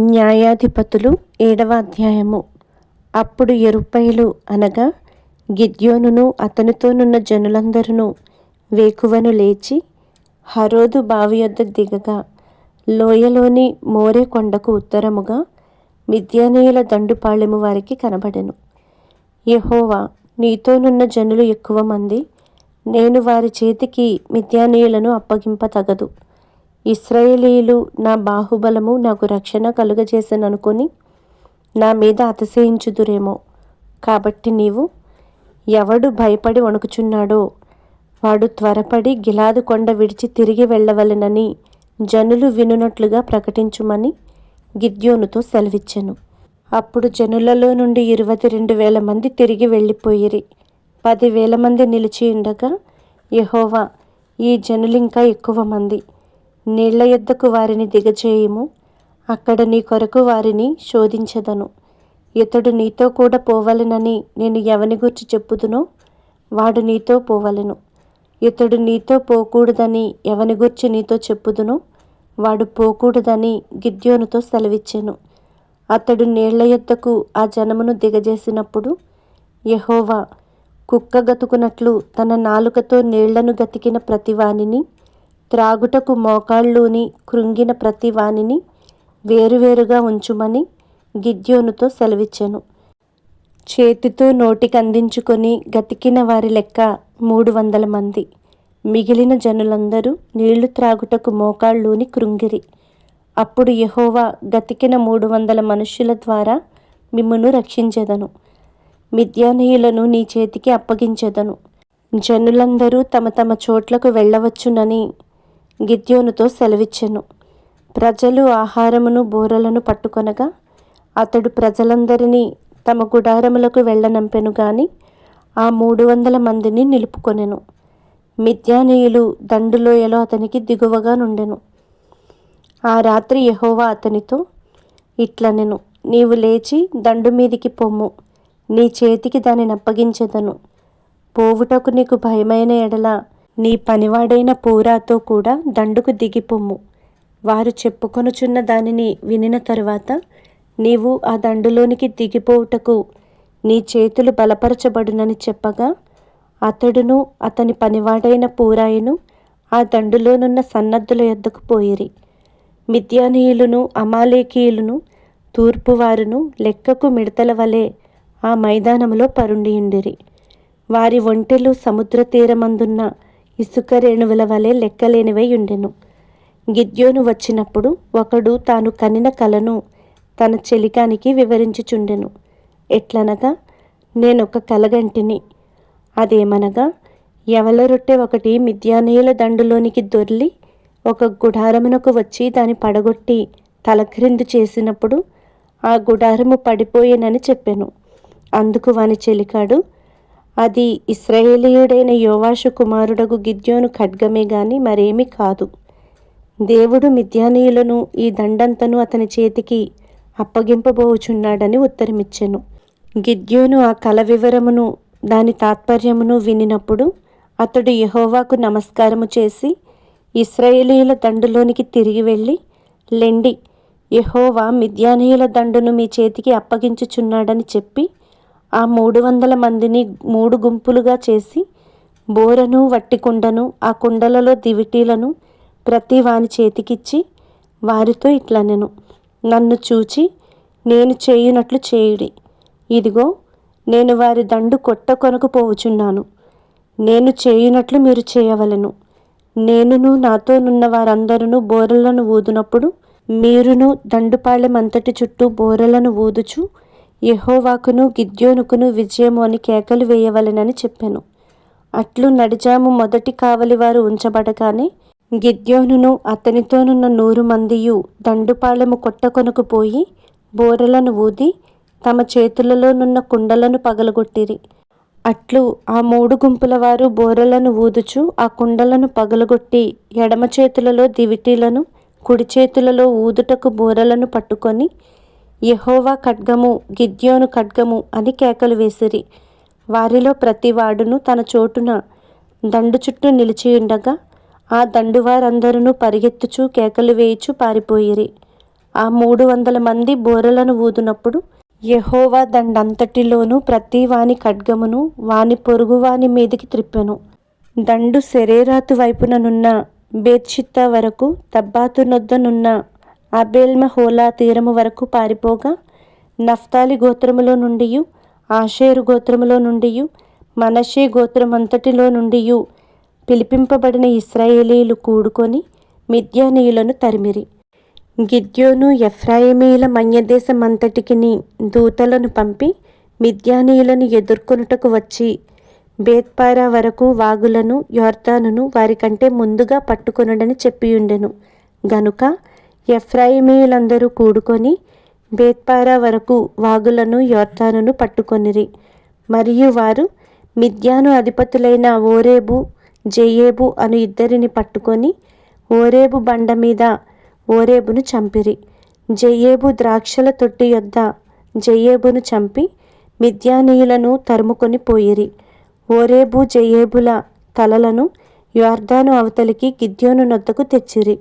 న్యాయాధిపతులు ఏడవ అధ్యాయము. అప్పుడు ఎరుపైలు అనగా గిద్యోనును అతనితోనున్న జనులందరూ వేకువను లేచి హరోదు బావి యొద్ద దిగగా లోయలోని మోరే కొండకు ఉత్తరముగా మిద్యానీయుల దండుపాళెము వారికి కనబడెను. యహోవా నీతోనున్న జనులు ఎక్కువ మంది నేను వారి చేతికి మిద్యానీయులను అప్పగింప తగదు. ఇస్రాయేలీలు నా బాహుబలము నాకు రక్షణ కలుగజేసననుకొని నా మీద అతిశయించుదురేమో. కాబట్టి నీవు ఎవడు భయపడి వణుకుచున్నాడో వాడు త్వరపడి గిలాదు కొండ విడిచి తిరిగి వెళ్ళవలెనని జనులు వినునట్లుగా ప్రకటించుమని గిద్యోనుతో సెలవిచ్చెను. అప్పుడు జనులలో నుండి ఇరవై రెండు వేల మంది తిరిగి వెళ్ళిపోయిరి. పదివేల మంది నిలిచి ఉండగా యహోవా ఈ జనులింకా ఎక్కువ మంది. నీళ్ళ యొద్దకు వారిని దిగచేయుము అక్కడ నీ కొరకు వారిని శోధించదను. ఇతడు నీతో కూడా పోవలెనని నేను ఎవని గురించి చెప్పుదునో? వాడు నీతో పోవలెను. ఇతడు నీతో పోకూడదని ఎవని గురించి నీతో చెప్పుదునో? వాడు పోకూడదని గిద్యోనుతో సెలవిచ్చెను. అతడు నీళ్ళ యొద్దకు ఆ జనమును దిగజేసినప్పుడు యహోవా కుక్క గతుకున్నట్లు తన నాలుకతో నీళ్ళను గతికిన ప్రతివానిని త్రాగుటకు మోకాళ్ళూని కృంగిన ప్రతి వానిని వేరువేరుగా ఉంచుమని గిద్యోనుతో సెలవిచ్చెను. చేతితో నోటికందించుకొని గతికిన వారి లెక్క మూడు వందల మంది. మిగిలిన జనులందరూ నీళ్ళు త్రాగుటకు మోకాళ్ళూని కృంగిరి. అప్పుడు యహోవా గతికిన మూడు వందల మనుష్యుల ద్వారా మిమ్మును రక్షించెదను. మిద్యానీయులను నీ చేతికి అప్పగించెదను. జనులందరూ తమ తమ చోట్లకు వెళ్ళవచ్చునని గిద్యోనుతో సెలవిచ్చెను. ప్రజలు ఆహారమును బూరలను పట్టుకొనగా అతడు ప్రజలందరినీ తమ గుడారములకు వెళ్ళనంపెను గాని ఆ మూడు వందల మందిని నిలుపుకొనెను. మిథ్యానీయులు దండులోయలో అతనికి దిగువగా నుండెను. ఆ రాత్రి యహోవా అతనితో ఇట్లనెను నీవు లేచి దండు మీదికి పొమ్ము. నీ చేతికి దానిని అప్పగించెదను. పోవుటకు నీకు భయమైన ఎడల నీ పనివాడైన పూరాతో కూడా దండుకు దిగిపొమ్ము. వారు చెప్పుకొనుచున్న దానిని వినిన తరువాత నీవు ఆ దండులోనికి దిగిపోవుటకు నీ చేతులు బలపరచబడునని చెప్పగా అతడును అతని పనివాడైన పూరాయను ఆ దండులోనున్న సన్నద్ధుల యొద్దకు పోయిరి. మిథ్యానీయులను అమాలేకీయులను తూర్పువారును లెక్కకు మిడతల వలె ఆ మైదానములో పరుండియుండిరి. వారి ఒంటెలు సముద్ర తీరమందున్న ఇసుక రేణువుల వలె లెక్కలేనివై ఉండెను. గిద్యోను వచ్చినప్పుడు ఒకడు తాను కనిన కలను తన చెలికానికి వివరించుచుండెను. ఎట్లనగా నేనొక కలగంటిని. అదేమనగా ఎవల రొట్టె ఒకటి మిద్యానీయుల దండులోనికి దొర్లి ఒక గుడారమునకు వచ్చి దాని పడగొట్టి తలక్రిందు చేసినప్పుడు ఆ గుడారము పడిపోయేనని చెప్పాను. అందుకు వాని చెలికాడు అది ఇస్రాయేలీయుడైన యోవాషు కుమారుడగు గిద్యోను ఖడ్గమే గాని మరేమీ కాదు. దేవుడు మిద్యానీయులను ఈ దండంతను అతని చేతికి అప్పగింపబోచున్నాడని ఉత్తరమిచ్చెను. గిద్యోను ఆ కల వివరమును దాని తాత్పర్యమును వినినప్పుడు అతడు యహోవాకు నమస్కారము చేసి ఇస్రాయేలీయుల దండులోనికి తిరిగి వెళ్ళి లెండి యహోవా మిద్యానీయుల దండును మీ చేతికి అప్పగించుచున్నాడని చెప్పి ఆ మూడు వందల మందిని మూడు గుంపులుగా చేసి బోరను వట్టి కుండను ఆ కుండలలో దివిటీలను ప్రతి వాని చేతికిచ్చి వారితో ఇట్లనెను నన్ను చూచి నేను చేయునట్లు చేయుడి. ఇదిగో నేను వారి దండు కొట్ట కొనకు పోవుచున్నాను నేను చేయునట్లు మీరు చేయవలను. నేనును నాతోనున్న వారందరూ బోరలను ఊదునప్పుడు మీరును దండుపాళెమంతటి చుట్టూ బోరలను ఊదుచు యహోవాకును గిద్యోనుకును విజయము అని కేకలు వేయవలెనని చెప్పాను. అట్లు నడిజాము మొదటి కావలివారు ఉంచబడగానే గిద్యోనును అతనితోనున్న నూరు మందియు దండుపాళెము కొట్టకొనుకు పోయి బోరలను ఊది తమ చేతులలోనున్న కుండలను పగలగొట్టిరి. అట్లు ఆ మూడు గుంపుల వారు బోరలను ఊదుచు ఆ కుండలను పగలగొట్టి ఎడమ చేతులలో దివిటీలను కుడి చేతులలో ఊదుటకు బోరలను పట్టుకొని యహోవా ఖడ్గము గిద్యోను ఖడ్గము అని కేకలు వేసిరి. వారిలో ప్రతివాడును తన చోటున దండు చుట్టూ నిలిచియుండగా ఆ దండువారందరూ పరిగెత్తుచు కేకలు వేయిచు పారిపోయిరి. ఆ మూడు వందల మంది బోరలను ఊదినప్పుడు యహోవా దండంతటిలోనూ ప్రతి వాని ఖడ్గమును వాని పొరుగువాని మీదికి త్రిప్పెను. దండు శరీరాతు వైపుననున్న బేత్షిత్తా వరకు తబ్బాతు నొద్దనున్న తీరము వరకు పారిపోగా నఫ్తాలి గోత్రములో నుండి ఆషేరు గోత్రములో నుండి మనషే గోత్రమంతటిలో నుండి పిలిపింపబడిన ఇస్రాయేలీలు కూడుకొని మిద్యానీయులను తరిమిరి. గిద్యోను ఎఫ్రాయిమీల మన్యదేశమంతటికిని దూతలను పంపి మిద్యానీయులను ఎదుర్కొనుటకు వచ్చి బేత్పారా వరకు వాగులను యోర్దానును వారికంటే ముందుగా పట్టుకొనుడని చెప్పియుండెను. గనుక ఎఫ్రాయిమీయులందరూ కూడుకొని బేత్పారా వరకు వాగులను యోర్దానును పట్టుకొనిరి. మరియు వారు మిద్యాను అధిపతులైన ఓరేబు జయేబు అను ఇద్దరిని పట్టుకొని ఓరేబు బండ మీద ఓరేబును చంపిరి. జయేబు ద్రాక్షల తొట్టి యొద్ద జయేబును చంపి మిద్యానీయులను తరుముకొని పోయిరి. ఓరేబు జయేబుల తలలను యొర్దాను అవతలికి గిద్యోను నొద్దకు తెచ్చిరి.